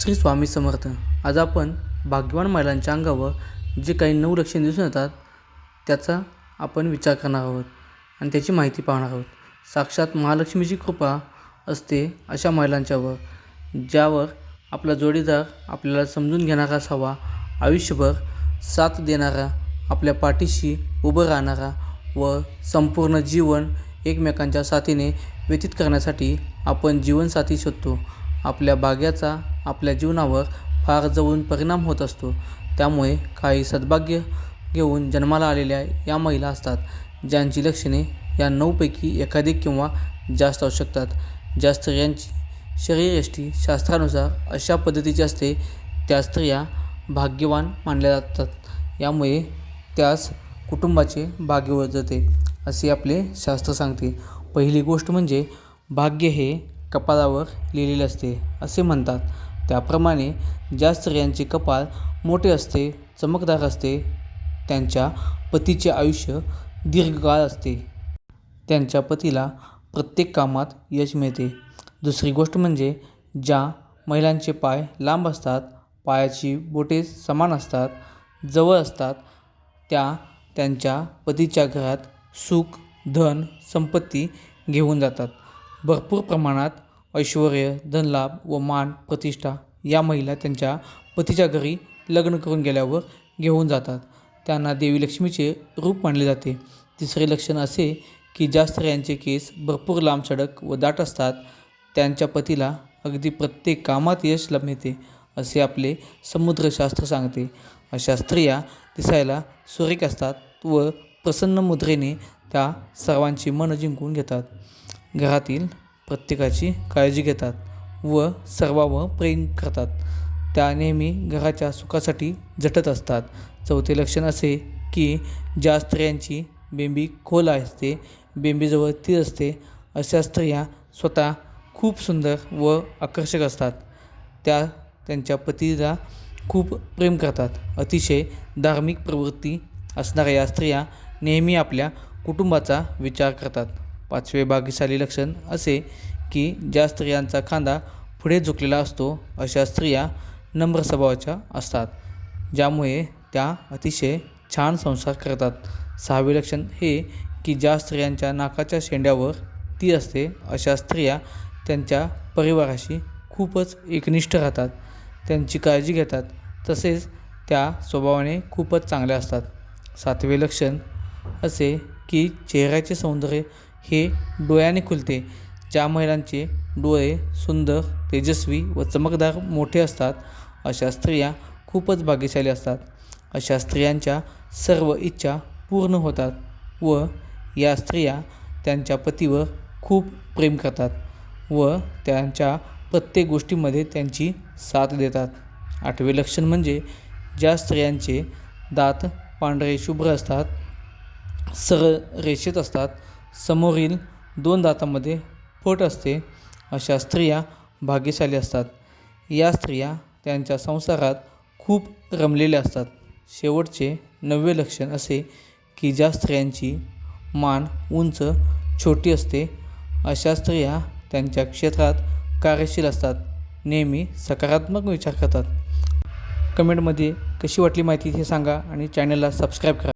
श्री स्वामी समर्थ. आज आपण भाग्यवान महिलांच्या अंगावर जे काही नऊ लक्षणे दिसून येतात त्याचा आपण विचार करणार आहोत आणि त्याची माहिती पाहणार आहोत. साक्षात महालक्ष्मीची कृपा असते अशा महिलांच्यावर ज्यावर आपला जोडीदार आपल्याला समजून घेणारा असावा आयुष्यभर साथ देणारा आपल्या पाठीशी उभं राहणारा व संपूर्ण जीवन एकमेकांच्या साथीने व्यतीत करण्यासाठी आपण जीवनसाथी शोधतो. आपल्या बागेचा आपल्या जीवनावर फार जवळून परिणाम होत असतो. त्यामुळे काही सद्भाग्य घेऊन जन्माला आलेल्या या महिला असतात ज्यांची लक्षणे या नऊपैकी एखादी किंवा जास्त असू शकतात. ज्या स्त्रियांची शरीरयष्टी शास्त्रानुसार अशा पद्धतीची असते त्या स्त्रिया भाग्यवान मानल्या जातात. यामुळे त्यास कुटुंबाचे भाग्य जाते असे आपले शास्त्र सांगते. पहिली गोष्ट म्हणजे भाग्य हे कपाळावर लिहिलेले असते असे म्हणतात. त्याप्रमाणे ज्या स्त्रियांचे कपाळ मोठे असते चमकदार असते त्यांच्या पतीचे आयुष्य दीर्घकाळ असते. त्यांच्या पतीला प्रत्येक कामात यश मिळते. दुसरी गोष्ट म्हणजे ज्या महिलांचे पाय लांब असतात पायाची बोटे समान असतात जवळ असतात त्या त्यांच्या पतीच्या घरात सुख धन संपत्ती घेऊन जातात. भरपूर प्रमाणात ऐश्वर धनलाभ व मान प्रतिष्ठा या महिला त्यांच्या पतीच्या घरी लग्न करून गेल्यावर घेऊन जातात. त्यांना देवी लक्ष्मीचे रूप मानले जाते. तिसरे लक्षण असे की ज्या स्त्रियांचे केस भरपूर लांब सडक व दाट असतात त्यांच्या पतीला अगदी प्रत्येक कामात यश लाभ मिळते असे आपले समुद्रशास्त्र सांगते. अशा स्त्रिया दिसायला सुरेख असतात व प्रसन्न मुद्रेने त्या सर्वांची मन जिंकून घेतात. घरातील प्रत्येकाची काळजी घेतात व सर्वावर प्रेम करतात. त्या नेहमी घराच्या सुखासाठी झटत असतात. चौथे लक्षण असे की ज्या स्त्रियांची बेंबी खोल असते बेंबीजवळ तीर असते अशा स्त्रिया स्वतः खूप सुंदर व आकर्षक असतात. त्या त्यांच्या पतीला खूप प्रेम करतात. अतिशय धार्मिक प्रवृत्ती असणाऱ्या या स्त्रिया नेहमी आपल्या कुटुंबाचा विचार करतात. पाचवे भाग्यशाली लक्षण असे की ज्या स्त्रियांचा खांदा पुढे झुकलेला असतो अशा स्त्रिया नम्र स्वभावाच्या असतात ज्यामुळे त्या अतिशय छान संसार करतात. सहावे लक्षण हे की ज्या स्त्रियांच्या नाकाच्या शेंड्यावर ती असते अशा स्त्रिया त्यांच्या परिवाराशी खूपच एकनिष्ठ राहतात त्यांची काळजी घेतात तसेच त्या स्वभावाने खूपच चांगल्या असतात. सातवे लक्षण असे की चेहऱ्याचे सौंदर्य हे डोळ्याने खुलते. ज्या महिलांचे डोळे सुंदर तेजस्वी व चमकदार मोठे असतात अशा स्त्रिया खूपच भाग्यशाली असतात. अशा स्त्रियांच्या सर्व इच्छा पूर्ण होतात व या स्त्रिया त्यांच्या पतीवर खूप प्रेम करतात व त्यांच्या प्रत्येक गोष्टीमध्ये त्यांची साथ देतात. आठवे लक्षण म्हणजे ज्या स्त्रियांचे दात पांढरे शुभ्र असतात सरळ रेषेत असतात समोरील दोन दातामध्ये फट असते अशा स्त्रिया भाग्यशाली असतात. या स्त्रिया त्यांच्या संसारात खूप रमलेल्या असतात. शेवटचे नववे लक्षण असे की ज्या स्त्रियांची मान उंच छोटी असते अशा स्त्रिया त्यांच्या क्षेत्रात कार्यशील असतात नेहमी सकारात्मक विचार करतात. कमेंटमध्ये कशी वाटली माहिती हे सांगा आणि चॅनलला सबस्क्राईब करा.